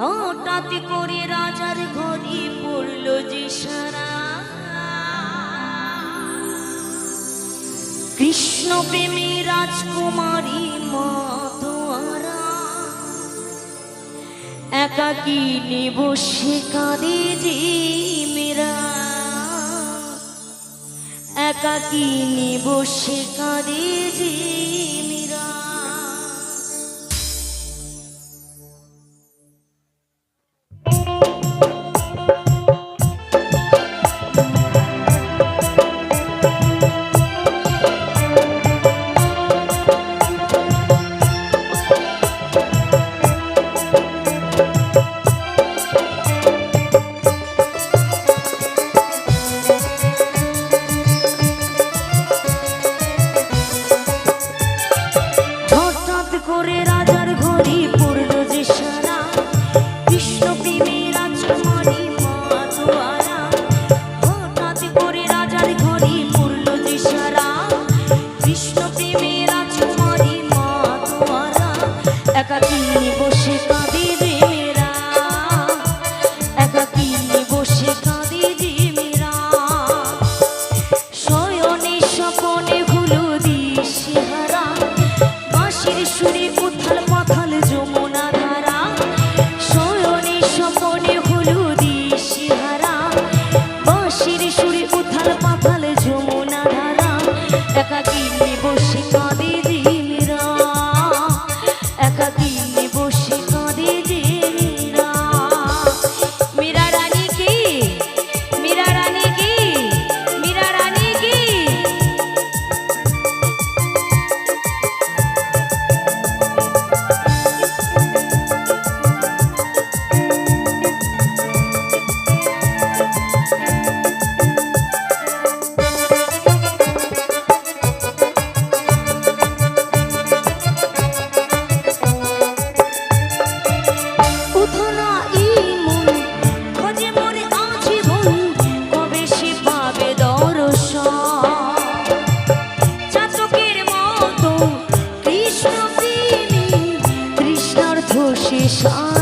হঠাৎ করে রাজার ঘরে পড়ল যে সারা। কৃষ্ণ প্রেমী রাজকুমারী মতোয়ারা নিব সে কাঁদে যে মেরা নিব সে কাঁদে যে Sorry.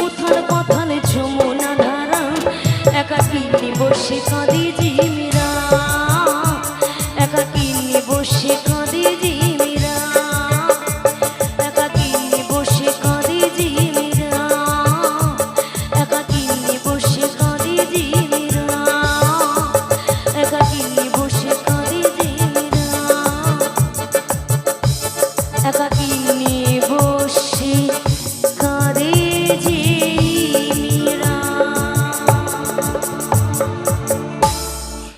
উঠার পথ